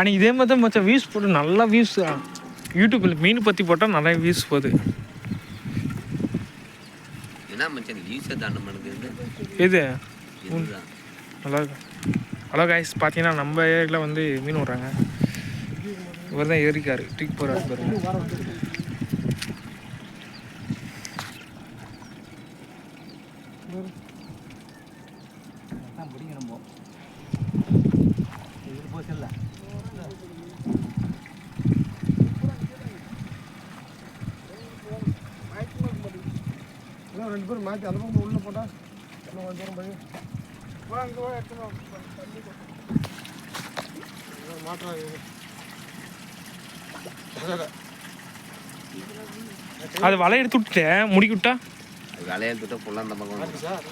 ஆனால் இதே மாதிரி தான் மச்சான் வியூஸ் போட்டு நல்லா வியூஸ் யூடியூப்பில் மீன் பற்றி போட்டால் நிறைய வியூஸ் போகுது. என்ன மச்சான் வியூஸை தாண்ட மாட்டேங்குது. எது? நல்லா இருக்கும் ஹலோ காய்ஸ் பார்த்தீங்கன்னா நம்ம ஏரியாவில் வந்து மீன் விட்றாங்க இவர் தான் ஏறிக்காரு தூக்கி போகிறாரு பாருங்க ரெண்டு பேரும் மாற்றி அந்த பக்கம் உள்ள போட்டா இன்னும் கொஞ்சம் தூரம் போய் வா அங்கே வா எடுத்துன்னு தண்ணி அது வலை எடுத்து விட்டுட்டேன் முடிக்கி விட்டா அது வேலையால் விட்டா ஃபுல்லாக அந்த பக்கம் வந்துடும் சார்